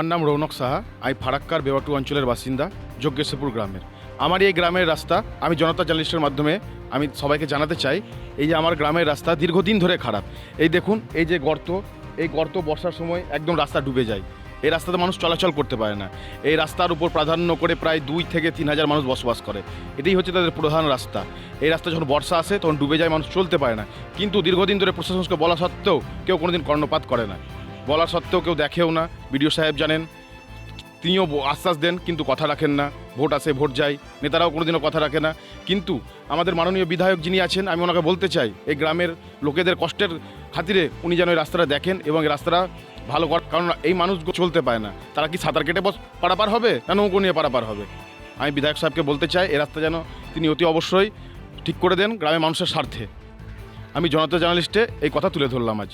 নাম রৌনক সাহা। আমি ফারাক্কার বেওয়াটু অঞ্চলের বাসিন্দা, যজ্ঞেশ্বরপুর গ্রামের। আমার এই গ্রামের রাস্তা, আমি জনতা জার্নালিস্টের মাধ্যমে আমি সবাইকে জানাতে চাই, এই যে আমার গ্রামের রাস্তা দীর্ঘদিন ধরে খারাপ। এই দেখুন, এই যে গর্ত, এই গর্ত বর্ষার সময় একদম রাস্তা ডুবে যায়। এই রাস্তাতে মানুষ চলাচল করতে পারে না। এই রাস্তার উপর প্রাধান্য করে প্রায় দুই থেকে তিন হাজার মানুষ বসবাস করে। এটাই হচ্ছে তাদের প্রধান রাস্তা। এই রাস্তা যখন বর্ষা আসে, তখন ডুবে যায়, মানুষ চলতে পারে না। কিন্তু দীর্ঘদিন ধরে প্রশাসনকে বলা সত্ত্বেও কেউ কোনোদিন কর্ণপাত করে না। বলা সত্ত্বেও কেউ দেখেও না। বিডিও সাহেব জানেন, তিনিও আশ্বাস দেন, কিন্তু কথা রাখেন না। ভোট আসে, ভোট যায়। নেতারাও কোনোদিনও কথা রাখে না। কিন্তু আমাদের মাননীয় বিধায়ক যিনি আছেন, আমি ওনাকে বলতে চাই, এই গ্রামের লোকেদের কষ্টের খাতিরে উনি যেন এই রাস্তাটা দেখেন এবং রাস্তাটা ভালো কর কারণ এই মানুষ চলতে পায় না। তারা কি সাঁতার কেটে বস পারাপার হবে না নৌকো নিয়ে পারাপার হবে? আমি বিধায়ক সাহেবকে বলতে চাই এ রাস্তা যেন তিনি অতি অবশ্যই ঠিক করে দেন গ্রামের মানুষের স্বার্থে। আমি জনতা জার্নালিস্টে এই কথা তুলে ধরলাম আজ।